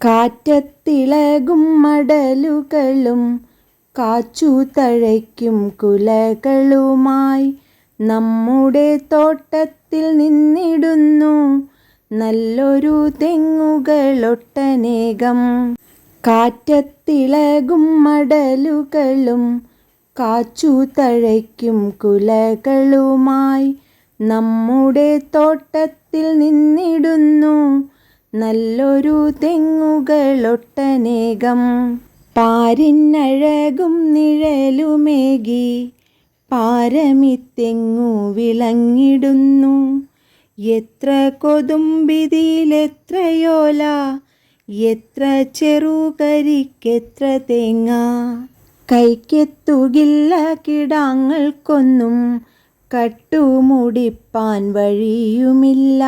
കാറ്റത്തിളകും മടലുകളും കാച്ചു തഴയ്ക്കും കുലകളുമായി നമ്മുടെ തോട്ടത്തിൽ നിന്നിടുന്നു നല്ലൊരു തെങ്ങുകളൊട്ടനേകം. കാറ്റത്തിളകും മടലുകളും കാച്ചു തഴയ്ക്കും കുലകളുമായി നമ്മുടെ തോട്ടത്തിൽ നിന്നിടുന്നു നല്ലൊരു തെങ്ങുകളൊട്ടനേകം പാരിനഴകും നിഴലുമേകി പാരമിത്തെങ്ങു വിളങ്ങിടുന്നു. എത്ര കൊതുമ്പിതിയിലെത്രയോല എത്ര ചെറുകരിക്കെത്ര തേങ്ങ. കൈക്കെത്തുകില്ല കിടാങ്ങൾക്കൊന്നും കട്ടുമുടിപ്പാൻ വഴിയുമില്ല.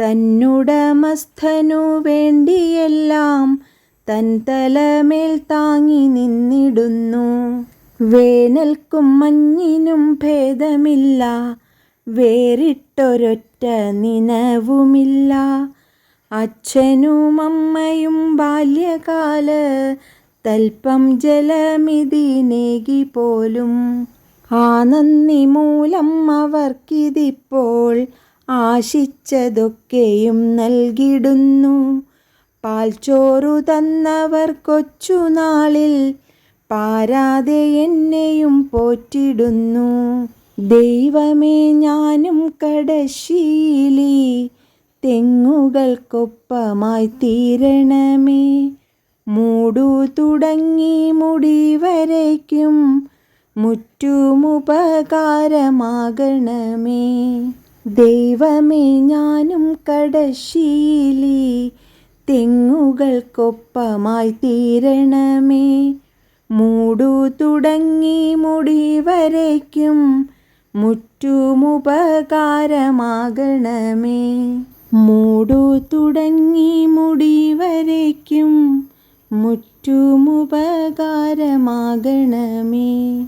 തന്നുടമസ്ഥനു വേണ്ടിയെല്ലാം തൻ തലമേൽ താങ്ങി നിന്നിടുന്നു. വേനൽക്കും മഞ്ഞിനും ഭേദമില്ല വേറിട്ടൊരൊറ്റ നിനവുമില്ല. അച്ഛനും അമ്മയും ബാല്യകാല തൽപ്പം ജലമിതിനേകി പോലും ആ നന്ദി മൂലം അവർക്കിതിപ്പോൾ ആശിച്ചതൊക്കെയും നൽകിടുന്നു. പാൽച്ചോറു തന്നവർ കൊച്ചുനാളിൽ പാരാതെ എന്നെയും പോറ്റിടുന്നു. ദൈവമേ ഞാനും കടശീലി തെങ്ങുകൾക്കൊപ്പമായി തീരണമേ. മൂടു തുടങ്ങി മുടി വരയ്ക്കും മുറ്റുമുപകാരമാകണമേ ദൈവമേ ഞാനും കടശീലി തെങ്ങുകൾക്കൊപ്പമായി തീരണമേ. മൂടു തുടങ്ങി മുടി വരയ്ക്കും. മുറ്റുമുപകാരമാകണമേ. മൂടു തുടങ്ങി മുടി വരയ്ക്കും. മുറ്റുമുപകാരമാകണമേ.